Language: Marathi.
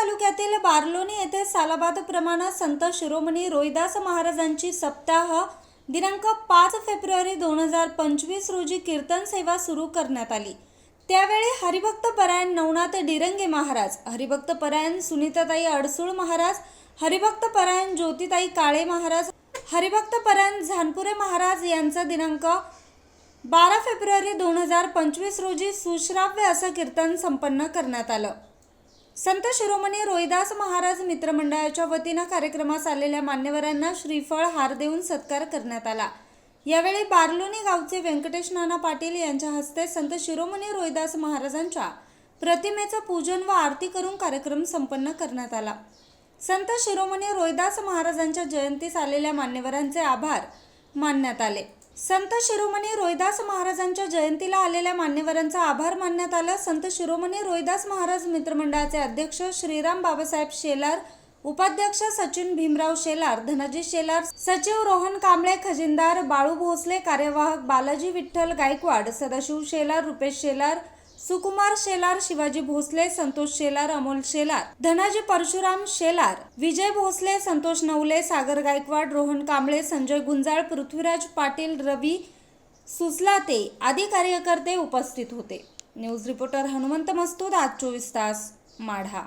तालुक्यातील बारलोणी येथे सालाबाद प्रमाणात संत शिरोमणी रोहिदास महाराजांची सप्ताह दिनांक पाच फेब्रुवारी दोन हजार पंचवीस रोजी कीर्तन सेवा सुरू करण्यात आली. त्यावेळी हरिभक्त परायण नवनाथ डिरंगे महाराज हरिभक्त परायण सुनीताताई अडसूळ महाराज हरिभक्त परायण ज्योतिताई काळे महाराज हरिभक्त परायण झानपुरे महाराज यांचा दिनांक बारा फेब्रुवारी दोन हजार पंचवीस रोजी सुश्राव्य असं कीर्तन संपन्न करण्यात आलं. संत शिरोमणी रोहिदास महाराज मित्रमंडळाच्या वतीनं कार्यक्रमास आलेल्या मान्यवरांना श्रीफळ हार देऊन सत्कार करण्यात आला. यावेळी बारलोणी गावचे व्यंकटेश नाना पाटील यांच्या हस्ते संत शिरोमणी रोहिदास महाराजांच्या प्रतिमेचं पूजन व आरती करून कार्यक्रम संपन्न करण्यात आला. संत शिरोमणी रोहिदास महाराजांच्या जयंतीस आलेल्या मान्यवरांचे आभार मानण्यात आले. संत शिरोमणी रोहिदास महाराजांच्या जयंतीला आलेल्या मान्यवरांचा आभार मानण्यात आला. संत शिरोमणी रोहिदास महाराज मित्रमंडळाचे अध्यक्ष श्रीराम बाबासाहेब शेलार उपाध्यक्ष सचिन भीमराव शेलार धनजी शेलार सचिव रोहन कांबळे खजिनदार बाळू भोसले कार्यवाहक बालाजी विठ्ठल गायकवाड सदाशिव शेलार रुपेश शेलार सुकुमार शेलार शिवाजी भोसले संतोष शेलार अमोल शेलार धनाजी परशुराम शेलार विजय भोसले संतोष नवले सागर गायकवाड रोहन कांबळे संजय गुंजाळ पृथ्वीराज पाटील रवी सुसलाते आदी कार्यकर्ते उपस्थित होते. न्यूज रिपोर्टर हनुमंत मस्तूद आज चोवीस तास माढा.